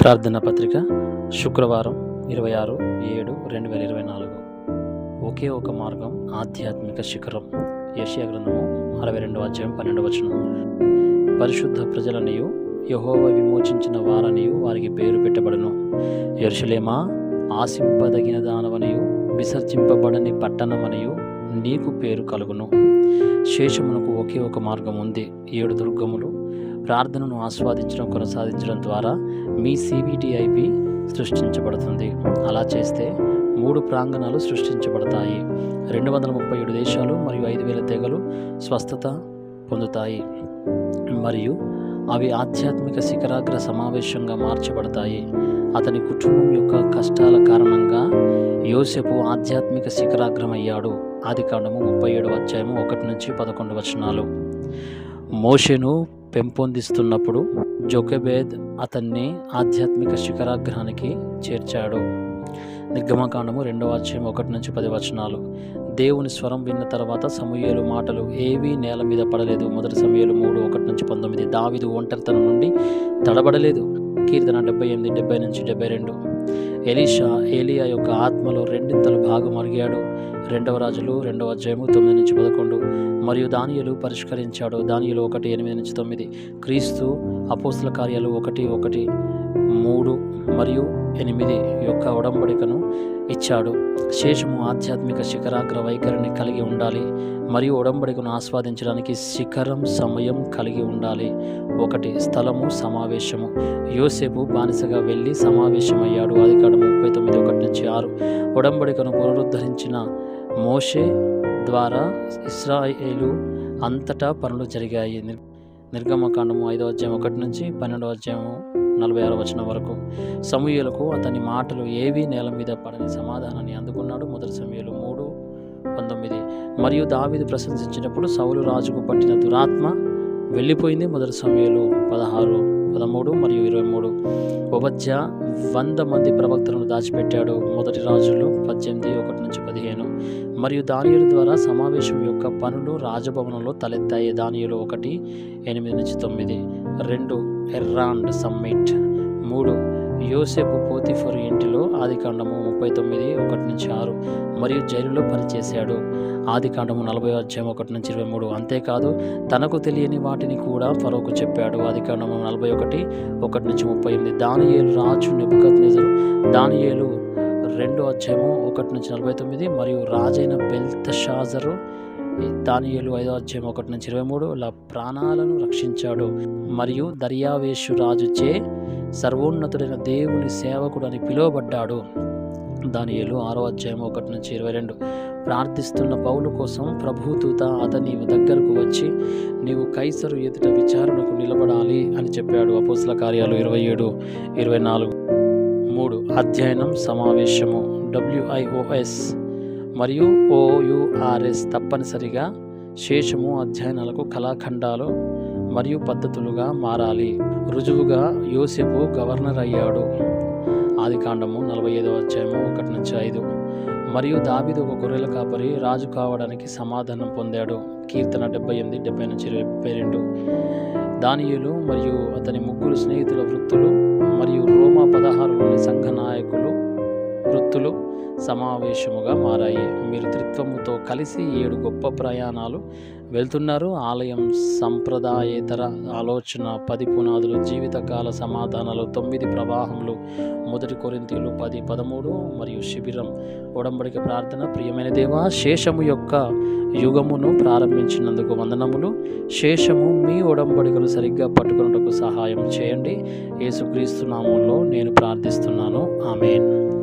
ప్రార్థన పత్రిక శుక్రవారం ఇరవై ఆరు ఏడు రెండు వేల ఇరవై నాలుగు. ఒకే ఒక మార్గం ఆధ్యాత్మిక శిఖరం. యషియా గ్రంథము అరవై రెండు అధ్యాయం పన్నెండు వచనం. పరిశుద్ధ ప్రజలనియు యహోవ విమోచించిన వారనియు వారికి పేరు పెట్టబడును. ఎరుషులేమా ఆశింపదగిన దానవనియు విసర్జింపబడని పట్టణమనియు నీకు పేరు కలుగును. శేషమునకు ఒకే ఒక మార్గం ఉంది. ఏడు దుర్గములు ప్రార్థనను ఆస్వాదించడం కొనసాగించడం ద్వారా మీ సిబిటిఐపి సృష్టించబడుతుంది. అలా చేస్తే మూడు ప్రాంగణాలు సృష్టించబడతాయి. రెండు వందల ముప్పై ఏడు దేశాలు మరియు ఐదు వేల తెగలు స్వస్థత పొందుతాయి. మరియు అవి ఆధ్యాత్మిక శిఖరాగ్ర సమావేశంగా మార్చబడతాయి. అతని కుటుంబం యొక్క కష్టాల కారణంగా యోసెపు ఆధ్యాత్మిక శిఖరాగ్రమయ్యాడు. ఆది కాండము ముప్పై ఏడు అధ్యాయము ఒకటి నుంచి పదకొండు వచనాలు. మోషెను పెంపొందిస్తున్నప్పుడు జోకెబేద్ అతన్ని ఆధ్యాత్మిక శిఖరాగ్రహానికి చేర్చాడు. నిర్గమకాండము రెండవ అధ్యాయం ఒకటి నుంచి పది వచనాలు. దేవుని స్వరం విన్న తర్వాత సమూహలు మాటలు ఏవీ నేల మీద పడలేదు. మొదటి సమయాలు మూడు ఒకటి నుంచి పంతొమ్మిది. దావిదు ఒంటరితనం నుండి తడబడలేదు. కీర్తన డెబ్బై ఎనిమిది డెబ్బై నుంచి డెబ్బై రెండు. ఎలీషా ఏలియా యొక్క ఆత్మలో రెండింతలు భాగం అరిగాడు. రెండవ రాజులు రెండవ అధ్యాయము తొమ్మిది నుంచి పదకొండు. మరియు దానియలు పరిష్కరించాడు. దానియలు ఒకటి ఎనిమిది నుంచి తొమ్మిది. క్రీస్తు అపోస్తుల కార్యాలు ఒకటి ఒకటి. మూడు మరియు ఎనిమిది యొక్క ఉడంబడికను ఇచ్చాడు. శేషము ఆధ్యాత్మిక శిఖరాగ్ర వైఖరిని కలిగి ఉండాలి మరియు ఉడంబడికను ఆస్వాదించడానికి శిఖరం సమయం కలిగి ఉండాలి. ఒకటి స్థలము సమావేశము. యోసేపు బానిసగా వెళ్ళి సమావేశమయ్యాడు. అధికారం ముప్పై తొమ్మిది ఒకటి నుంచి ఆరు. ఉడంబడికను పునరుద్ధరించిన మోషే ద్వారా ఇస్రాయేలు అంతటా పనులు జరిగాయి. నిర్- నిర్గమకాండము ఐదవ అధ్యాయం ఒకటి నుంచి పన్నెండవ అధ్యాయము నలభై ఆరు వచనం వరకు. సమూహలకు అతని మాటలు ఏవీ నేల మీద పడని సమాధానాన్ని అందుకున్నాడు. మొదటి సమయంలో మూడు పంతొమ్మిది. మరియు దావీదు ప్రశంసించినప్పుడు సౌలు రాజుకు పట్టిన దురాత్మ వెళ్ళిపోయింది. మొదటి సమయంలో పదహారు పదమూడు మరియు ఇరవై మూడు. ఉపధ్య వంద మంది ప్రవక్తలను దాచిపెట్టాడు మొదటి రాజులు పద్దెనిమిది ఒకటి నుంచి పదిహేను. మరియు దానియుల ద్వారా సమావేశం యొక్క పనులు రాజభవనంలో తలెత్తాయి. దానియులు ఒకటి ఎనిమిది నుంచి తొమ్మిది. రెండు ఎర్రాండ్ సమ్మిట్. మూడు యోసేపు పోతిఫరు ఇంటిలో ఆదికాండము ముప్పై తొమ్మిది ఒకటి నుంచి ఆరు మరియు జైలులో పనిచేశాడు. ఆదికాండము నలభై అధ్యాయం ఒకటి నుంచి ఇరవై మూడు అంతేకాదు తనకు తెలియని వాటిని కూడా ఫరోకు చెప్పాడు. ఆదికాండము నలభై ఒకటి ఒకటి నుంచి ముప్పై ఎనిమిది దానియేలు రాజు నెబుకత్ నిజరు దానియేలు రెండో అధ్యాయము ఒకటి నుంచి నలభై తొమ్మిది మరియు రాజైన బెల్త్ షాజరు దానియేలు ఐదో అధ్యాయం ఒకటి నుంచి ఇరవై మూడు ఇలా ప్రాణాలను రక్షించాడు. మరియు దర్యావేషు రాజుచే సర్వోన్నతుడైన దేవుని సేవకుడు అని పిలువబడ్డాడు. దాని ఏలు ఆరో అధ్యాయం ఒకటి నుంచి ఇరవై రెండు. ప్రార్థిస్తున్న పౌలు కోసం ప్రభుదూత అతని దగ్గరకు వచ్చి నీవు కైసరు ఎదుట విచారణకు నిలబడాలి అని చెప్పాడు అపోస్ల కార్యాలు ఇరవై ఏడు ఇరవై నాలుగు. మూడు. అధ్యయనం సమావేశము. డబ్ల్యూఐఓఎస్ మరియు ఓయుఆర్ఎస్ తప్పనిసరిగా శేషము అధ్యయనాలకు కళాఖండాలు మరియు పద్ధతులుగా మారాలి. రుజువుగా యోసెఫ్ గవర్నర్ అయ్యాడు. ఆదికాండము నలభై ఐదవ అధ్యాయము ఒకటి నుంచి ఐదు. మరియు దావీదు ఒక గొర్రెల కాపరి రాజు కావడానికి సమాధానం పొందాడు. కీర్తన డెబ్బై ఎనిమిది డెబ్బై నుంచి డెబ్బై రెండు. దానియులు మరియు అతని ముగ్గురు స్నేహితుల వృత్తులు మరియు రోమా పదహారు సమావేశముగా మారాయి. మీరు త్రిత్వముతో కలిసి ఏడు గొప్ప ప్రయాణాలు వెళ్తున్నారు. ఆలయం సంప్రదాయేతర ఆలోచన పది పునాదులు జీవితకాల సమాధానాలు తొమ్మిది ప్రవాహములు మొదటి కొరింతీలు పది పదమూడు మరియు శిబిరం ఉడంబడిక ప్రార్థన. ప్రియమైన దేవా శేషము యొక్క యుగమును ప్రారంభించినందుకు వందనములు. శేషము మీ ఉడంబడికను సరిగ్గా పట్టుకున్నటకు సహాయం చేయండి. యేసుక్రీస్తు నామంలో నేను ప్రార్థిస్తున్నాను. ఆమెన్.